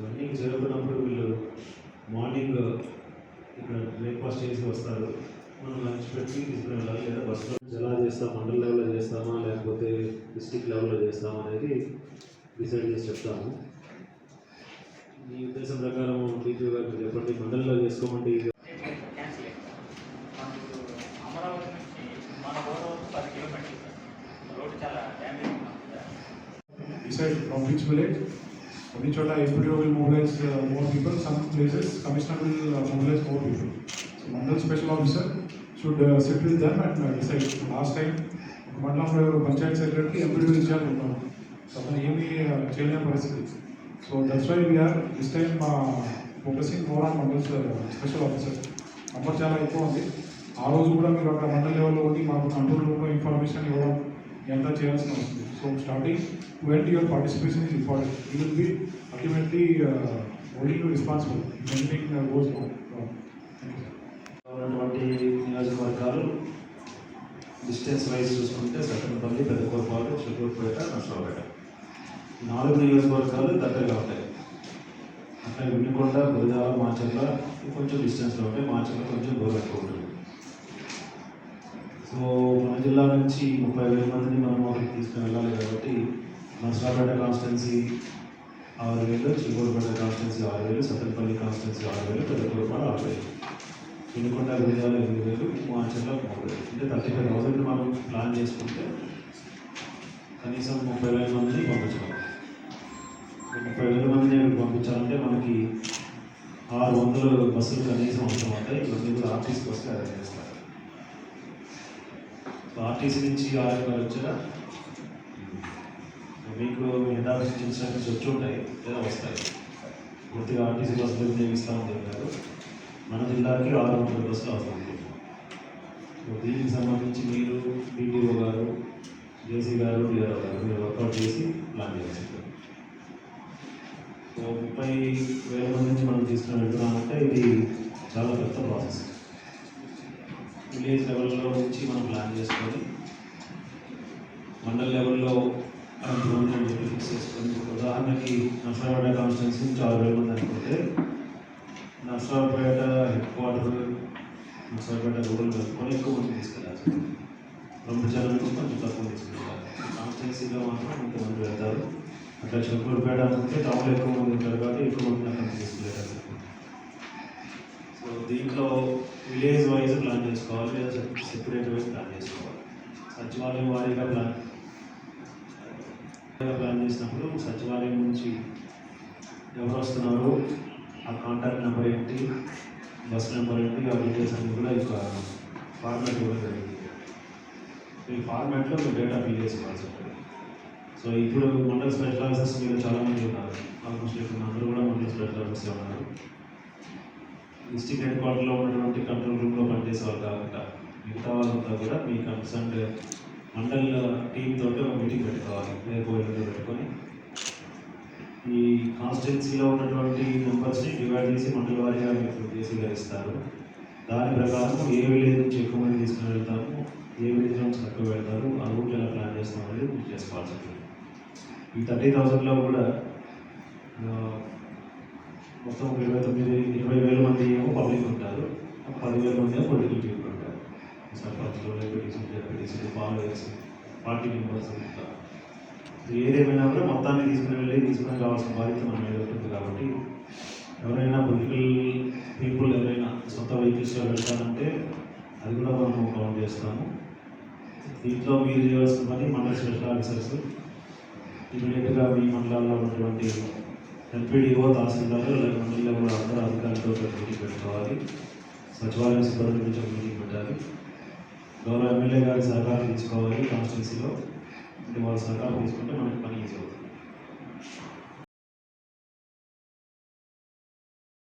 Running జరుగుతున్నప్పుడు వీళ్ళు morning ఇక్కడ బ్రేక్ఫాస్ట్ చేసి వస్తారు. మనం లంచ్ పెట్టి తీసుకుని వెళ్ళాలి లేదా బస్సులో ఎలా చేస్తాం? మండల్ లెవెల్లో చేస్తామా? లేకపోతే డిస్టిక్ లెవెల్లో చేస్తామా అనేది డిసైడ్ చేసి చెప్తాము. మీ ఉద్దేశం ప్రకారం టీచర్ గారికి చెప్పండి మండలిలో చేసుకోమండి క్యాన్సిల్ మనకు అమరావతి నుంచి అన్ని చోట్ల MPD will mobilise more people some places commissioner will mobilise more people so mandal special officer should settle them and decide last time ఒక మండలంలో పంచాయత్ సెక్రటరీకి ఎంపీడీ చేయాలని ఉన్నాను సో అతను ఏమి చేయలేని పరిస్థితి so that's why we are this time focusing more on mandals special officer number చాలా ఎక్కువ ఉంది. ఆ రోజు కూడా మీరు అక్కడ మండల్ లెవెల్లో ఉండి మాకు కంట్రోల్ రూమ్లో ఇన్ఫర్మేషన్ ఇవ్వడం ఎంత చేయాల్సిన వస్తుంది so starting when your participation is important you will be ultimately only you responsible anything goes ఉన్నటువంటి నియోజకవర్గాలు డిస్టెన్స్ వైజ్ చూసుకుంటే సత్తెనపల్లి పెద్దకోరపాలు చిత్తూరుపేట నర్సరావుపేట ఈ నాలుగు నియోజకవర్గాలు దగ్గరగా ఉంటాయి అట్లా వినుకొండ గురజాల మాచర్ల కొంచెం డిస్టెన్స్లో ఉంటాయి మాచర్ల కొంచెం దూరం ఎక్కువ ఉంటుంది సో మన జిల్లా నుంచి ముప్పై వేల మందిని మనం నర్సరావుపేట కాన్స్టిట్యున్సీ ఆరు వేలు చిత్తూరుపేట కాన్స్టిట్యున్సీ ఆరు వేలు సత్తెనపల్లి కాన్స్టిట్యున్సీ ఆరు వేలు కూడా ఆరు వేలు. వినుకొండ విజయాలు ఎనిమిది వేలు మాచర్ల మూడు వేలు. అంటే థర్టీ ఫైవ్ థౌసండ్ మనం ప్లాన్ చేసుకుంటే కనీసం ముప్పై వేల మందిని పంపించాలి ముప్పై వేల మందిని పంపించాలంటే మనకి ఆరు వందల బస్సులు కనీసం అవసరం అవుతాయి ఇవన్నీ కూడా ఆర్టీసీ బస్సులు అరేంజ్ చేస్తారు. ఆర్టీసీ నుంచి ఆరు వచ్చారా మీకు యథావిధి చిన్న సర్వీస్ వచ్చి ఉంటాయి లేదా వస్తాయి. పూర్తిగా ఆర్టీసీ బస్సులు వినియోగిస్తామని చెప్పారు మన జిల్లాకి ఆరు వందల బస్సులు అవసరం దీనికి సంబంధించి మీరు డిటిఓ గారు జేసీ గారు డిఆర్ఓ గారు మీరు వర్కౌట్ చేసి ప్లాన్ చేయాలి సో ముప్పై వేల మంది నుంచి మనం తీసుకుని వెళ్తున్నామంటే ఇది చాలా పెద్ద ప్రాసెస్ విలేజ్ లెవెల్లో నుంచి మనం ప్లాన్ చేసుకొని మండల్ లెవెల్లో ఎంతమంది అని చెప్పి ఫిక్స్ చేసుకొని ఉదాహరణకి నర్సరావుపేట కాన్స్టిట్యున్సీ నుంచి ఆరు వేల మంది అనుకుంటే Narasaraopet head quarter Narasaraopet rural కలుపుకొని ఎక్కువ మంది తీసుకెళ్ళాలి రెండు జిల్లాల నుంచి కొంచెం తక్కువ తీసుకెళ్ళాలి కాన్స్టిట్యున్సీలో మాత్రం కొంతమంది వెళ్తారు అట్లా చెరుకూరుపేట అంటే టౌన్లో ఎక్కువ మంది ఉంటారు కాబట్టి ఎక్కువ మంది అక్కడ తీసుకెళ్ళారు సో దీంట్లో విలేజ్ వైజ్ ప్లాన్ చేసుకోవాలి లేదా సెపరేట్ వైజ్ ప్లాన్ చేసుకోవాలి సచివాలయం వారీగా ప్లాన్ ప్లాన్ చేసినప్పుడు సచివాలయం నుంచి ఎవరు వస్తున్నారు ఆ కాంటాక్ట్ నెంబర్ ఏంటి బస్ నెంబర్ ఏంటి ఆ డీటెయిల్స్ అన్ని కూడా ఇక ఫార్మాట్ ఇవ్వడం జరిగింది. ఈ ఫార్మాట్లో మీరు డేటా ఫిల్ చేసుకోవాల్సి ఉంటుంది సో ఇప్పుడు మండల స్పెషల్ ఆఫీసర్స్ మీద చాలామంది ఉన్నారు. ఆల్మోస్ట్ ఇక్కడ అందరూ కూడా మండల స్పెషల్ ఆఫీసర్ ఉన్నారు. డిస్టిక్ హెడ్ క్వార్టర్లో ఉన్నటువంటి కంట్రోల్ రూమ్లో పనిచేసే వాళ్ళు కాకుండా మిగతా వాళ్ళంతా కూడా మీ కన్సర్న్ మండల్ టీమ్ తోటి ఒక మీటింగ్ పెట్టుకోవాలి. రేపు ఎల్లుండి పెట్టుకొని. ఈ కాన్స్టిట్యున్సీలో ఉన్నటువంటి మెంబర్స్ని డివైడ్ చేసి మండల వారీగా మీకు జేసీ ఇస్తారు దాని ప్రకారం ఏ విలేజ్ నుంచి ఎక్కువ మంది తీసుకుని వెళ్తాము ఏ విలేజ్ నుంచి తక్కువ వెళ్తారు ఆ రూట్ ఎలా ప్లాన్ చేస్తాం అనేది మీరు చేసుకోవాల్సి ఉంటుంది ఈ థర్టీ థౌసండ్లో కూడా మొత్తం ఒక ఇరవై తొమ్మిది ఇరవై వేల మంది ఏమో పబ్లిక్ ఉంటారు. పదివేల మంది ఏమో పొలిటికల్ సర్పంచ్లు MPTC ZPTC followers party members ఇట్లా ఏదేమైనా కూడా మొత్తాన్ని తీసుకుని వెళ్ళి తీసుకుని రావాల్సిన బాధ్యత మన మీద ఉంటుంది కాబట్టి ఎవరైనా పొలిటికల్ పీపుల్ ఎవరైనా సొంత వెహికల్స్లో వెళ్తానంటే అది కూడా మనం కౌంట్ చేస్తాము. దీంట్లో మీరు చేయాల్సిన పని మండల స్పెషల్ ఆఫీసర్స్ ఇమీడియట్గా మీ మండలాల్లో ఉన్నటువంటి ఎంపీడీఓ తహసీల్దార్ లేదా మండలిలో కూడా అందరూ అధికారులతో మీటింగ్ పెట్టుకోవాలి. సచివాలయం సిబ్బంది నుంచి మీటింగ్ పెట్టాలి. గౌరవ ఎమ్మెల్యే గారి సహకారం తీసుకోవాలి కాన్స్టిట్యున్సీలో అంటే వాళ్ళ సహకారం తీసుకుంటే మనకి పని ఈజీ అవుతుంది.